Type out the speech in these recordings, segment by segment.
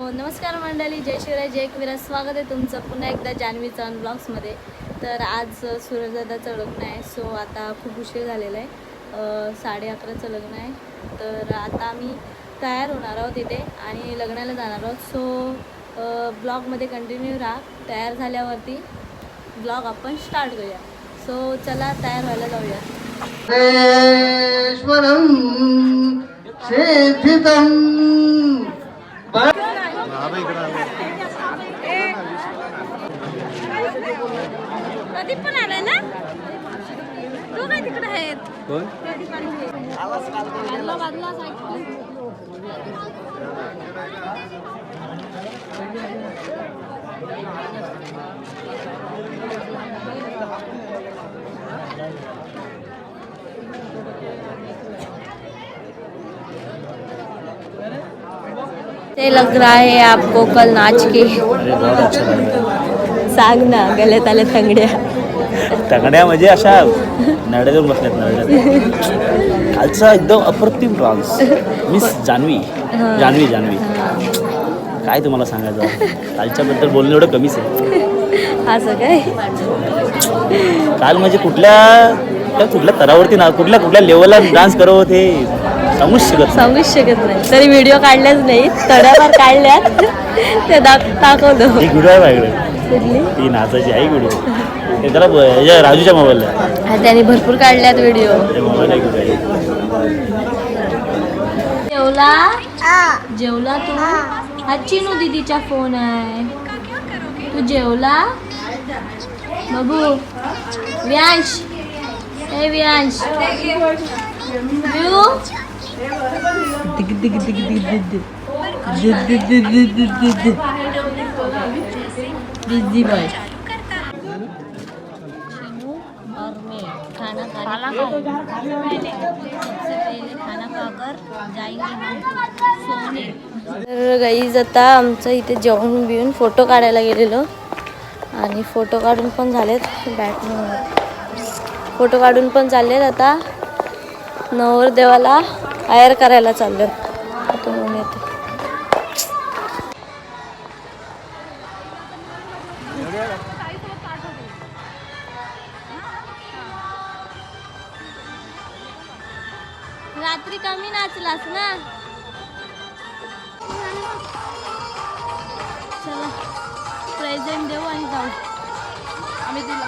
हो, नमस्कार मंडळी जय शिवराय जय कविरा स्वागत आहे तुमचं पुन्हा एकदा जान्हवी चव्हाण ब्लॉग्समध्ये. तर आज सूरजदादाचं लग्न आहे सो आता खूप उशीर झालेला आहे. साडे अकराचं लग्न आहे. तर आता आम्ही तयार होणार आहोत इथे आणि लग्नाला जाणार आहोत. सो ब्लॉगमध्ये कंटिन्यू राहा. तयार झाल्यावरती ब्लॉग आपण स्टार्ट करूया. सो चला तयार व्हायला जाऊया. प्रदीप पण आलाय ना तू काय तिकडे आहेत बाजूला बाजूला साईड ते लग रहा है आपको कल नाच के। सांग ना गल्यात आल्या तंगड्या। तगड्या म्हणजे अशा नड्या जाऊन बसल्यात नड्या कालचा एकदम अप्रतिम डान्स. मिस जान्हवी. जान्हवी जान्हवी. काय तुम्हाला सांगायचं? कालच्याबद्दल बोलणं एवढं कमीच आहे. असं काय? काल म्हणजे कुठल्या कुठल्या तरावरती ना कुठल्या कुठल्या लेवलला डान्स करत हे सांगूच शकत नाही. सांगूच शकत नाही. तरी व्हिडिओ काढल्याच नाही. तड्यावर काढल्यात. ते दाख दाखवलं एक व्हिडिओ आहे माझ्याकडे कुठली? ती नाचायची आहे व्हिडिओ ते त्याला ब- ह्याच्या राजूच्या मोबाईलला आहे. हा, त्याने भरपूर काढल्यात व्हिडिओ त्या मोबाईल एक आहे. जेवला? जेवला तू? हा. चिनू दीदीचा फोन आहे. तू जेवला? बाबू. व्यांश. ए व्यांश. व्यू? दिग दिग दिग दिग खाना तर गाईज आता आमचं इथे जेवण बिवून फोटो काढायला गेलेलो. आणि फोटो काढून पण झालेत. बॅट फोटो काढून पण चाललेत आता. नवरदेवाला आयर करायला चाललो तो म्हणून येते. रात्री कमी नाचलास ना? चला प्रेझेंट देऊ आणि जाऊ. आम्ही तुला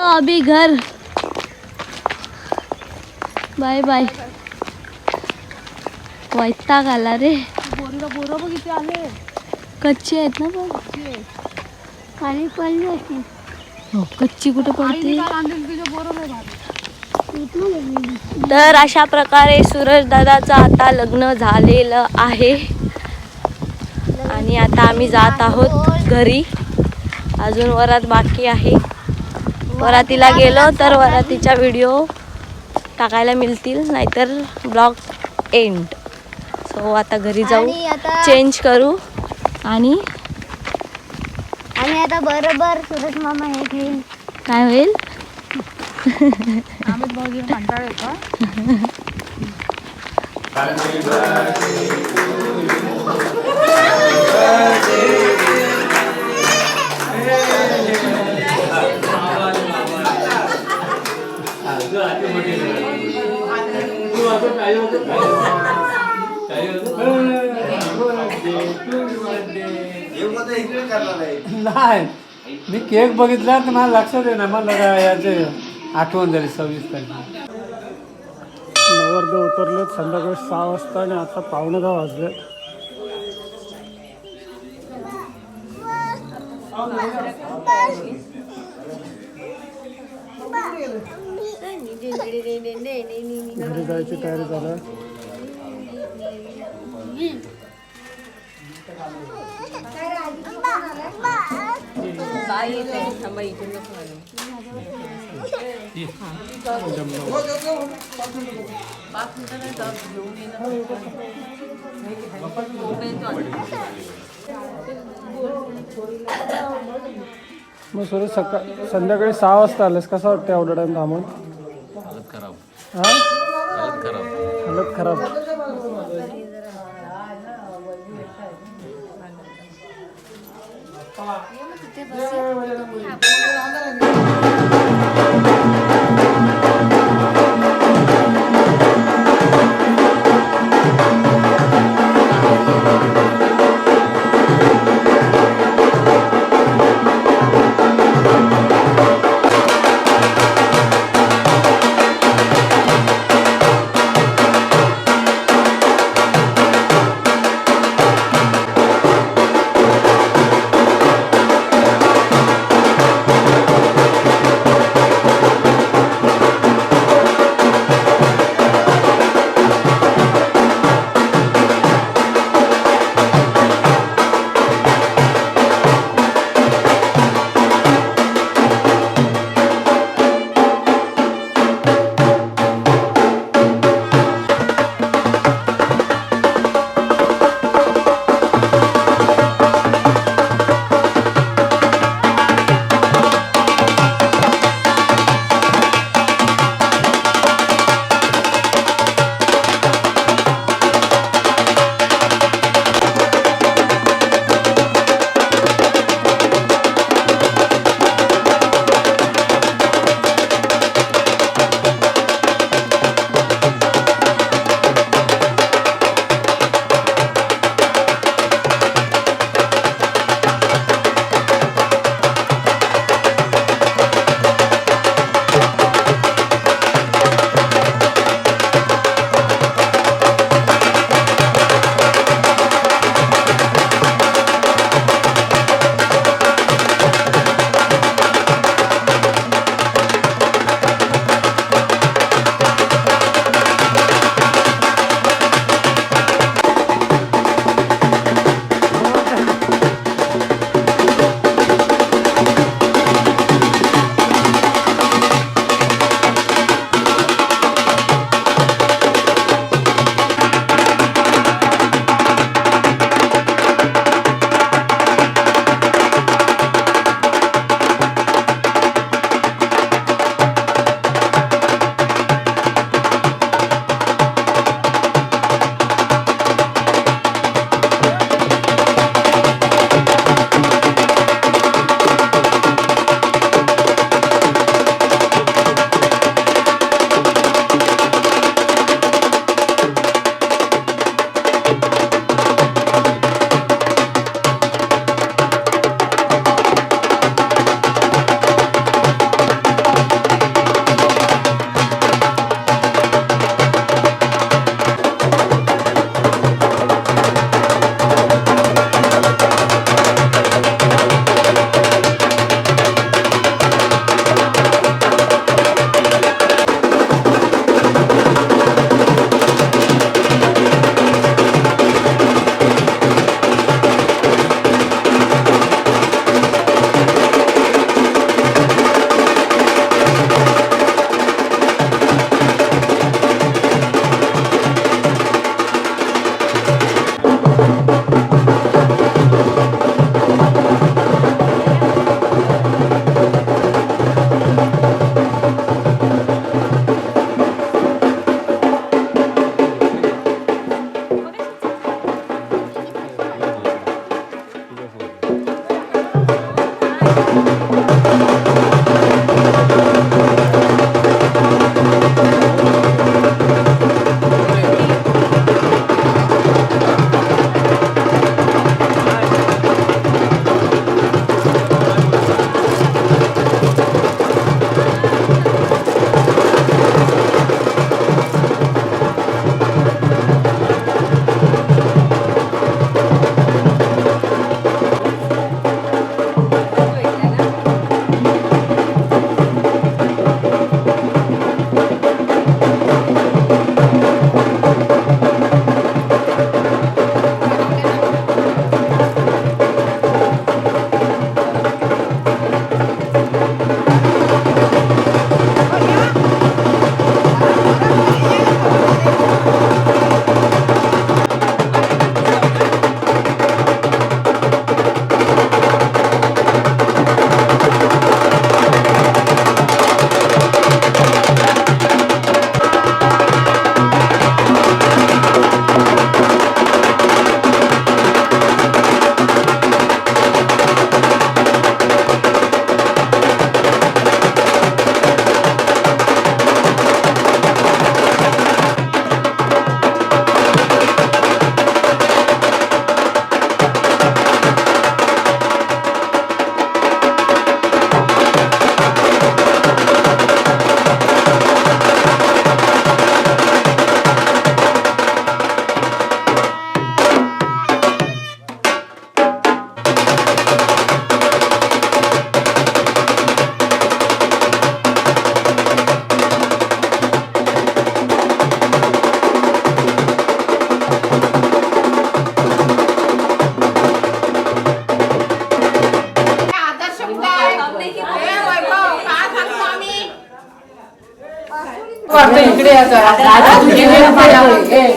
अभी घर। Bye bye. वैताग आला रे। कच्चे आहेत ना पण पाणी पडले हो कच्ची कुठं पडते? तर अशा प्रकारे सूरज दादाचं आता लग्न झालेलं आहे. आणि आता आम्ही जात आहोत घरी. अजून वरात बाकी आहे. वरातीला गेलो तर वरातीच्या व्हिडिओ टाकायला मिळतील नाहीतर ब्लॉग एंड सो आता घरी जाऊ. आणि आता चेंज करू. आणि? आणि आता बरोबर सुरज मामा हे घेईल काय होईल? अमित भाऊजी कंटाळ येतो. नाही. मी केक बघितला तर मला लक्षात येणार मला याचे आठवण झाली सव्वीस तारीख. नवरदेव उतरलेत. संध्याकाळी सहा वाजता आणि आता पावणे दहा वाजले. घरी जायची तयारी झालं मग सुरेश सकाळ संध्याकाळी सहा वाजता आलेस. कसा वाटतं एवढा टाइम थांबून? खराब. हालत खराब. हालत खराब. तिथे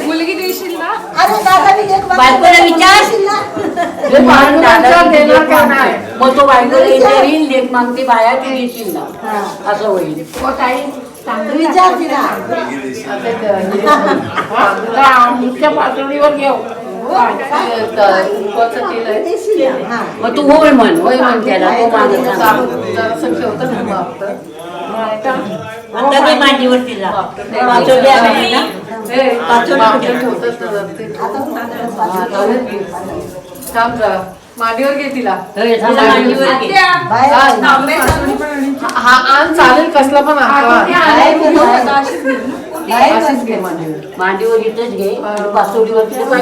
मुलगी देशील ना? बायकोला? मग तो बायकोला विचारीन लेख मागते बाया ती देशील ना. असं होईल. आमच्या पातळीवर घेऊ. मग तू होय म्हण होय म्हण त्याला तो मागे. आता ते मांडीवर आहे ना? मांडीवर घे तिला. होय, तिला मांडीवर घे. हा आण चालेल कसला पण अशीच घे मांडीवर. मांडीवर इथंच घे.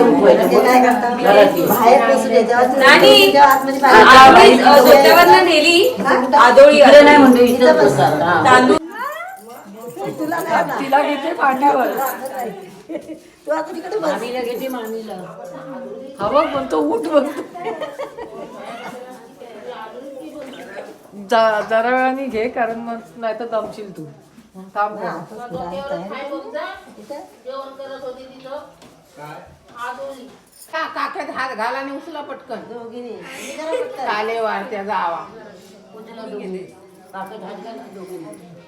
उठवायचं. घरात ये. इकडे नाही म्हणतो इथंच. हा. तिला घेते मांडीवर मामीला घेते मामीला. हा बघ म्हणतो उठ ज- जरा वेळाने घे कारण मग नाही तर दमशील तू. थांब काक्यात हात घाला आणि उचला पटकन. चाले वाढत्या जावा. काकत हात घाला दोघींना.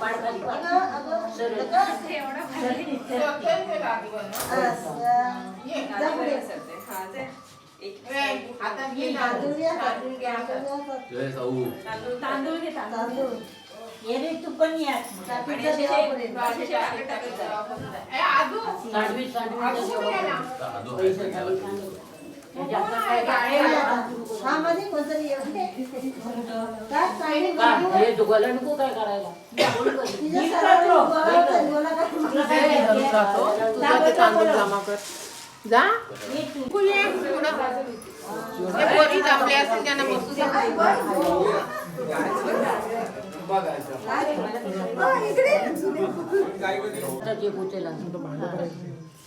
पाय टाकले? मोठा टिपा घे. हे, ती ठेव. हात ठेव, तुझी काय पाय घे. काय गं, ही. हा, धरलं ते. ये. मापन आली काय? हे दुखायला नको काय करायला धरून जातो. तुझा ते तांदूळ जमा कर जा तू पोरी जमले असेल त्यांना जे पोचेल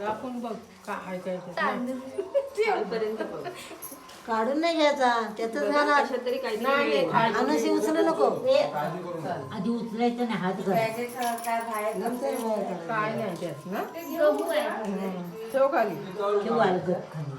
राखून बघ काय काय काढून नाही घ्यायचा त्यातच घाला नाही अनशी उचलू नको. आधी उचलायचं नाही हात काय नाही त्यात ना? हं, ठेव खाली. ठेव अलगद खाली.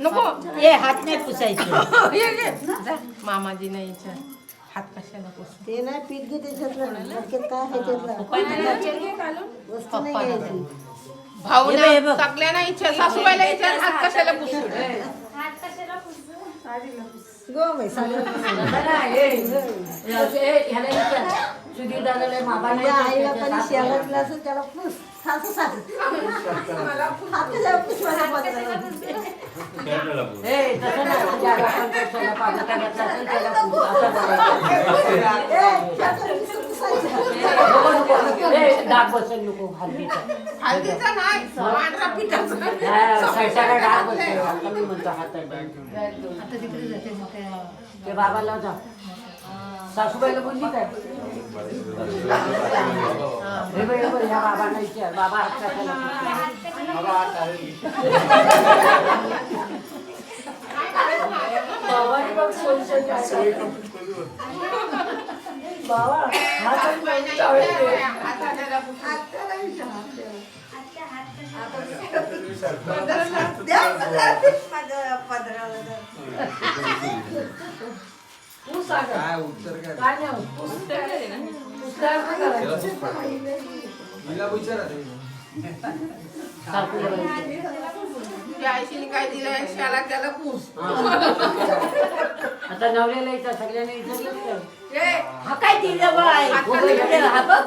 नको. ए हात नाही पुसायचे. ये, ये. जा. मामाजी नाही इच्छा हात कशाला पुस? ते नाही पीठ घे त्याच्यातलं. मडक्यात काय आहे त्यातलं. वस्तू नाही घ्यायची. भाऊ हे बघ, हे बघ. सगळ्या ना इच्छा सासूबाईला इच्छा हात कशाला पुसू? गो बाई आईला पण त्याला पुस. सासू सासू. हात त्याला पुस. करायचं. डाग बसेल नको हल्दीचा हळदीचा नाही पांढरा पिठाचा सळसळा डाग बसेल आता मी म्हणतो हातात ते बाबाला जा सासूबाईला बोलली काय? हे बाई, हे बाई, ह्या बाबांना विचार. बाबा बाबाने सोल्युशन काय बाबा हा तर माझी आवडते. काय नाही पुस्तक आईशीने काय दिलं शाला त्याला पूस. आता नवऱ्याला इथं सगळ्यांना इथं ए, हा काय दिलं बाय हा बघ.